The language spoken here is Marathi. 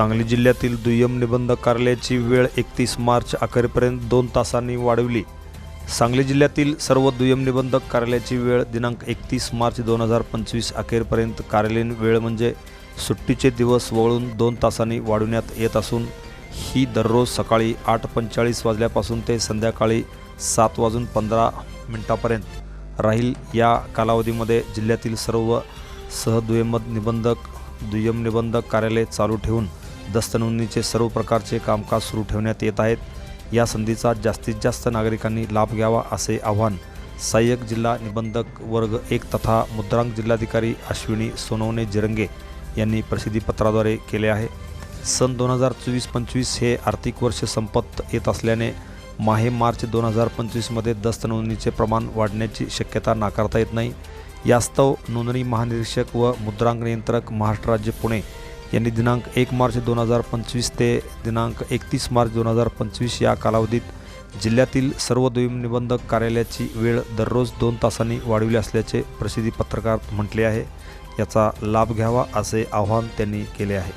सांगली जिल्ह्यातील दुय्यम निबंध कार्यालयाची वेळ एकतीस मार्च अखेरपर्यंत दोन तासांनी वाढवली. सांगली जिल्ह्यातील सर्व दुय्यम निबंधक कार्यालयाची वेळ दिनांक एकतीस मार्च दोन हजार पंचवीस अखेरपर्यंत कार्यालयीन वेळ म्हणजे सुट्टीचे दिवस वळून दोन तासांनी वाढवण्यात येत असून ही दररोज सकाळी आठ पंचेचाळीस वाजल्यापासून ते संध्याकाळी सात वाजून पंधरा मिनिटापर्यंत राहील. या कालावधीमध्ये जिल्ह्यातील सर्व सहदुय्यम निबंधक दुय्यम निबंधक कार्यालय चालू ठेवून दस्तनोंदणीचे सर्व प्रकारचे कामकाज सुरू ठेवण्यात येत आहेत. या संधीचा जास्तीत जास्त नागरिकांनी लाभ घ्यावा असे आव्हान सहाय्यक जिल्हा निबंधक वर्ग एक तथा मुद्रांक जिल्हाधिकारी अश्विनी सोनवणे जिरंगे यांनी प्रसिद्धीपत्राद्वारे केले आहे. सन दोन हजार चोवीस पंचवीस हे आर्थिक वर्ष संपत येत असल्याने माहे मार्च दोन हजार पंचवीसमध्ये दस्त नोंदणीचे प्रमाण वाढण्याची शक्यता नाकारता येत नाही. यास्तव नोंदणी महानिरीक्षक व मुद्रांक नियंत्रक महाराष्ट्र राज्य पुणे यांनी दिनांक एक मार्च दोन हजार पंचवीस ते दिनांक एकतीस मार्च दोन हजार पंचवीस या कालावधीत जिल्ह्यातील सर्व दुय्यम निबंधक कार्यालयाची वेळ दररोज दोन तासांनी वाढविली असल्याचे प्रसिद्धी पत्रकारात म्हटले आहे. याचा लाभ घ्यावा असे आवाहन त्यांनी केले आहे.